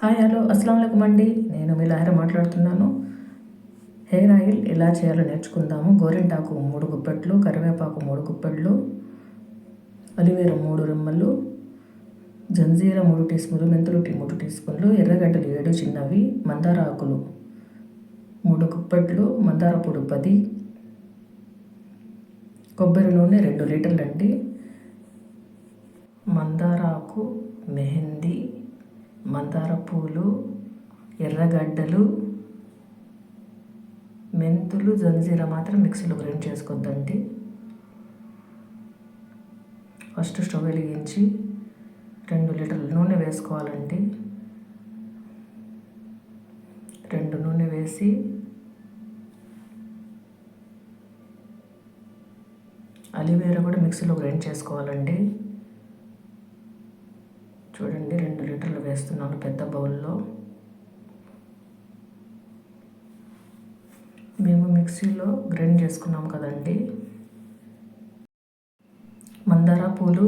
Hi hello. అస్సలం అయికం అండి. నేను మీ లాయర్ మాట్లాడుతున్నాను. హెయిర్ ఆయిల్ ఎలా చేయాలో నేర్చుకుందాము. గోరింటాకు మూడు గుప్పెట్లు కరివేపాకు మూడు గుప్పెట్లు అలివేర మూడు రెమ్మలు జంజీర మూడు టీ స్పూన్లు మెంతులు టీ మూడు టీ స్పూన్లు ఎర్రగడ్డలు ఏడు చిన్నవి మందార ఆకులు మూడు గుప్పెట్లు మందార పొడి పది కొబ్బరి నూనె రెండు లీటర్లు అండి మందార ఆకు మెహందీ మందార పూలు ఎర్రగడ్డలు మెంతులు జంజీర మాత్రం మిక్సీలో గ్రైండ్ చేసుకోవద్దండి ఫస్ట్ స్టవ్ వెలిగించి రెండు లీటర్ల నూనె వేసుకోవాలండి. రెండు నూనె వేసి అలివేరా కూడా మిక్సీలో గ్రైండ్ చేసుకోవాలండి. చూడండి రెండు లీటర్లు వేస్తున్నాను పెద్ద బౌల్లో. మేము మిక్సీలో గ్రైండ్ చేసుకున్నాం కదండి. మందార పూలు.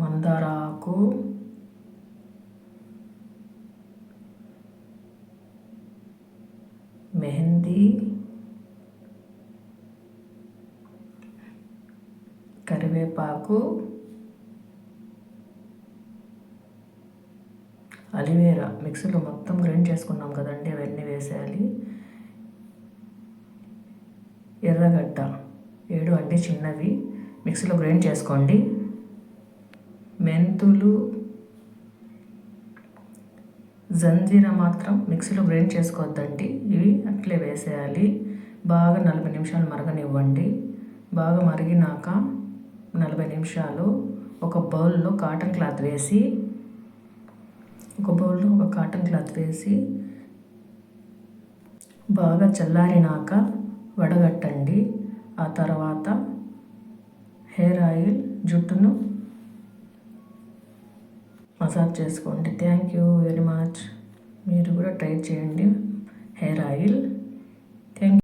మందార ఆకు మెహందీ. కరివేపాకు అలివేరా మిక్సీలో మొత్తం గ్రైండ్ చేసుకున్నాం కదండి అవన్నీ వేసేయాలి. ఎర్రగడ్డ ఏడు అంటే చిన్నవి మిక్సీలో గ్రైండ్ చేసుకోండి. మెంతులు జంజీరా మాత్రం మిక్సీలో గ్రైండ్ చేసుకోవద్దండి ఇవి అట్లే వేసేయాలి. బాగా నలభై నిమిషాలు మరగనివ్వండి. బాగా మరిగినాక నలభై నిమిషాలు ఒక బౌల్లో కాటన్ క్లాత్ వేసి ఒక బౌల్లో ఒక కాటన్ క్లాత్ వేసి బాగా చల్లారినాక వడగట్టండి. ఆ తర్వాత హెయిర్ ఆయిల్ జుట్టును మసాజ్ చేసుకోండి. Thank you very much. మీరు కూడా ట్రై చేయండి హెయిర్ ఆయిల్.